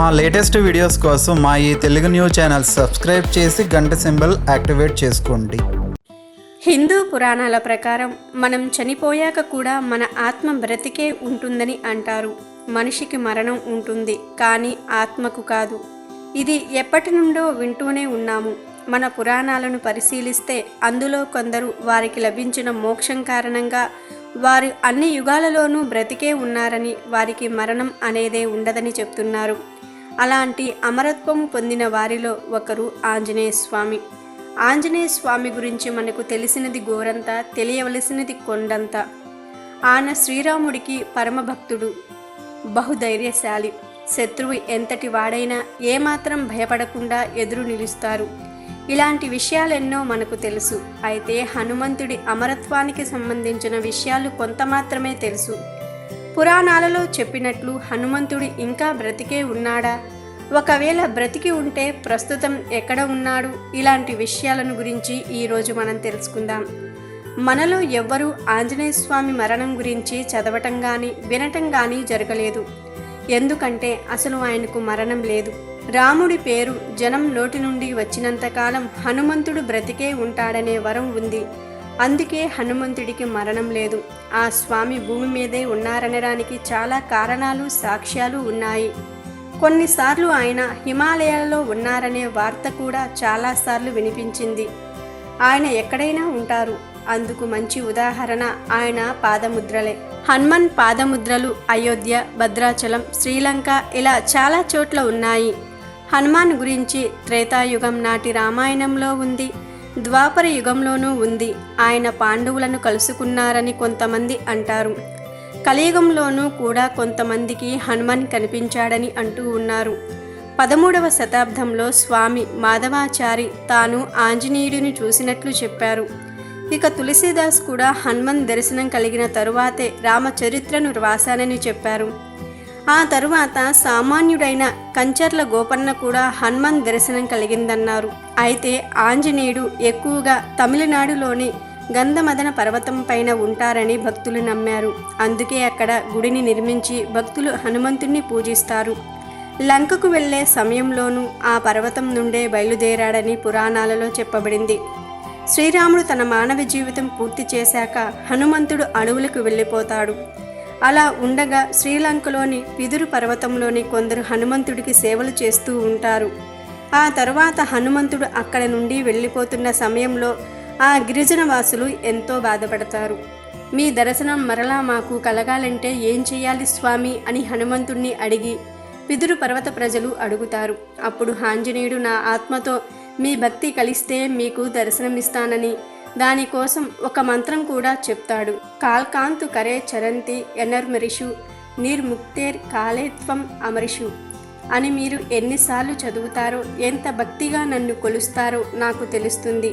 మా latest videos కోసం మా ఈ తెలుగు న్యూస్ ఛానల్ సబ్స్క్రైబ్ చేసి గంట సింబల్ యాక్టివేట్ చేసుకోండి. హిందూ పురాణాల ప్రకారం మనం చనిపోయాక కూడా మన ఆత్మ బ్రతికే ఉంటుందని అంటారు. మనిషికి మరణం ఉంటుంది కానీ ఆత్మకు కాదు. ఇది ఎప్పటి నుండో వింటూనే ఉన్నాము. మన పురాణాలను పరిశీలిస్తే అందులో కొందరు వారికి లభించిన మోక్షం కారణంగా వారు అన్ని యుగాలలోనూ బ్రతికే ఉన్నారని వారికి మరణం అనేదే ఉండదని చెప్తున్నారు. అలాంటి అమరత్వము పొందిన వారిలో ఒకరు ఆంజనేయ స్వామి ఆంజనేయ స్వామి గురించి మనకు తెలిసినది గోరంత తెలియవలసినది కొండంత. ఆయన శ్రీరాముడికి పరమభక్తుడు బహుధైర్యశాలి. శత్రువు ఎంతటి వాడైనా ఏమాత్రం భయపడకుండా ఎదురు నిలుస్తారు. ఇలాంటి విషయాలెన్నో మనకు తెలుసు. అయితే హనుమంతుడి అమరత్వానికి సంబంధించిన విషయాలు కొంత మాత్రమే తెలుసు. పురాణాలలో చెప్పినట్లు హనుమంతుడు ఇంకా బ్రతికే ఉన్నాడా? ఒకవేళ బ్రతికి ఉంటే ప్రస్తుతం ఎక్కడ ఉన్నాడు? ఇలాంటి విషయాలను గురించి ఈరోజు మనం తెలుసుకుందాం. మనలో ఎవ్వరూ ఆంజనేయ స్వామి మరణం గురించి చదవటం కానీ వినటం కానీ జరగలేదు. ఎందుకంటే అసలు ఆయనకు మరణం లేదు. రాముడి పేరు జనం నోటి నుండి వచ్చినంతకాలం హనుమంతుడు బ్రతికే ఉంటాడనే వరం ఉంది. అందుకే హనుమంతుడికి మరణం లేదు. ఆ స్వామి భూమి మీదే ఉన్నారనడానికి చాలా కారణాలు సాక్ష్యాలు ఉన్నాయి. కొన్నిసార్లు ఆయన హిమాలయాలలో ఉన్నారనే వార్త కూడా చాలాసార్లు వినిపించింది. ఆయన ఎక్కడైనా ఉంటారు. అందుకు మంచి ఉదాహరణ ఆయన పాదముద్రలే. హనుమన్ పాదముద్రలు అయోధ్య భద్రాచలం శ్రీలంక ఇలా చాలా చోట్ల ఉన్నాయి. హనుమాన్ గురించి త్రేతాయుగం నాటి రామాయణంలో ఉంది. ద్వాపర యుగంలోనూ ఉంది. ఆయన పాండవులను కలుసుకున్నారని కొంతమంది అంటారు. కలియుగంలోనూ కూడా కొంతమందికి హనుమాన్ కనిపించాడని అంటూ ఉన్నారు. పదమూడవ శతాబ్దంలో స్వామి మాధవాచారి తాను ఆంజనేయుడిని చూసినట్లు చెప్పారు. ఇక తులసీదాస్ కూడా హనుమన్ దర్శనం కలిగిన తరువాతే రామచరిత్రను రాశానని చెప్పారు. ఆ తరువాత సామాన్యుడైన కంచర్ల గోపన్న కూడా హనుమన్ దర్శనం కలిగిందన్నారు. అయితే ఆంజనేయుడు ఎక్కువగా తమిళనాడులోని గంధమదన పర్వతం పైన ఉంటారని భక్తులు నమ్మారు. అందుకే అక్కడ గుడిని నిర్మించి భక్తులు హనుమంతుణ్ణి పూజిస్తారు. లంకకు వెళ్ళే సమయంలోనూ ఆ పర్వతం నుండే బయలుదేరాడని పురాణాలలో చెప్పబడింది. శ్రీరాముడు తన మానవ జీవితం పూర్తి చేశాక హనుమంతుడు అడవులకు వెళ్ళిపోతాడు. అలా ఉండగా శ్రీలంకలోని పిదురు పర్వతంలోని కొందరు హనుమంతుడికి సేవలు చేస్తూ ఉంటారు. ఆ తరువాత హనుమంతుడు అక్కడ నుండి వెళ్ళిపోతున్న సమయంలో ఆ గిరిజన వాసులు ఎంతో బాధపడతారు. మీ దర్శనం మరలా మాకు కలగాలంటే ఏం చేయాలి స్వామి అని హనుమంతుణ్ణి అడిగి పిదురు పర్వత ప్రజలు అడుగుతారు. అప్పుడు ఆంజనేయుడు నా ఆత్మతో మీ భక్తి కలిస్తే మీకు దర్శనమిస్తానని దానికోసం ఒక మంత్రం కూడా చెప్తాడు. కాల్కాంతు కరే చరంతి ఎనర్మరిషు నిర్ముక్తేర్ కాలేత్వం అమరిషు. అని మీరు ఎన్నిసార్లు చదువుతారో ఎంత భక్తిగా నన్ను కొలుస్తారో నాకు తెలుస్తుంది.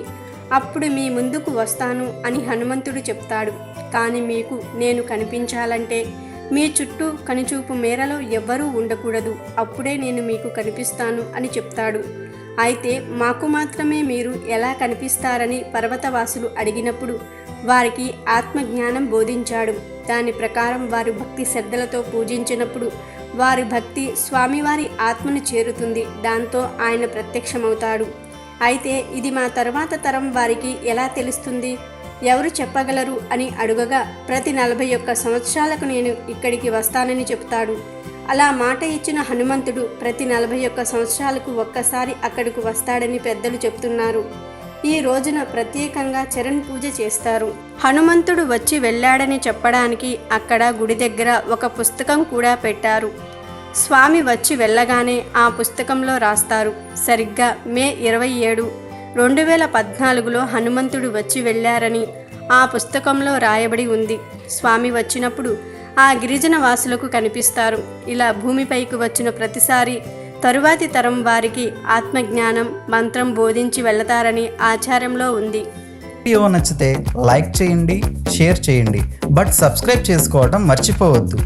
అప్పుడు మీ ముందుకు వస్తాను అని హనుమంతుడు చెప్తాడు. కానీ మీకు నేను కనిపించాలంటే మీ చుట్టూ కనిచూపు మేరలో ఎవ్వరూ ఉండకూడదు. అప్పుడే నేను మీకు కనిపిస్తాను అని చెప్తాడు. అయితే మాకు మాత్రమే మీరు ఎలా కనిపిస్తారని పర్వతవాసులు అడిగినప్పుడు వారికి ఆత్మజ్ఞానం బోధించాడు. దాని ప్రకారం వారు భక్తి శ్రద్ధలతో పూజించినప్పుడు వారి భక్తి స్వామివారి ఆత్మను చేరుతుంది. దాంతో ఆయన ప్రత్యక్షమవుతాడు. అయితే ఇది మా తర్వాత తరం వారికి ఎలా తెలుస్తుంది? ఎవరు చెప్పగలరు? అని అడుగగా ప్రతి నలభై ఒక్క సంవత్సరాలకు నేను ఇక్కడికి వస్తానని చెప్తాడు అలా మాట ఇచ్చిన హనుమంతుడు ప్రతి నలభై ఒక్క సంవత్సరాలకు ఒక్కసారి అక్కడికి వస్తాడని పెద్దలు చెప్తున్నారు ఈ రోజున ప్రత్యేకంగా చరణ్ పూజ చేస్తారు. హనుమంతుడు వచ్చి వెళ్ళాడని చెప్పడానికి అక్కడ గుడి దగ్గర ఒక పుస్తకం కూడా పెట్టారు. స్వామి వచ్చి వెళ్ళగానే ఆ పుస్తకంలో రాస్తారు. సరిగ్గా మే ఇరవై ఏడు రెండు వేల పద్నాలుగులో హనుమంతుడు వచ్చి వెళ్ళారని ఆ పుస్తకంలో రాయబడి ఉంది. స్వామి వచ్చినప్పుడు ఆ గిరిజన వాసులకు కనిపిస్తారు. ఇలా భూమిపైకి వచ్చిన ప్రతిసారి తరువాతి తరం వారికి ఆత్మజ్ఞానం మంత్రం బోధించి వెళతారని ఆచారంలో ఉంది. వీడియో నచ్చితే లైక్ చేయండి షేర్ చేయండి. బట్ సబ్స్క్రైబ్ చేసుకోవడం మర్చిపోవద్దు.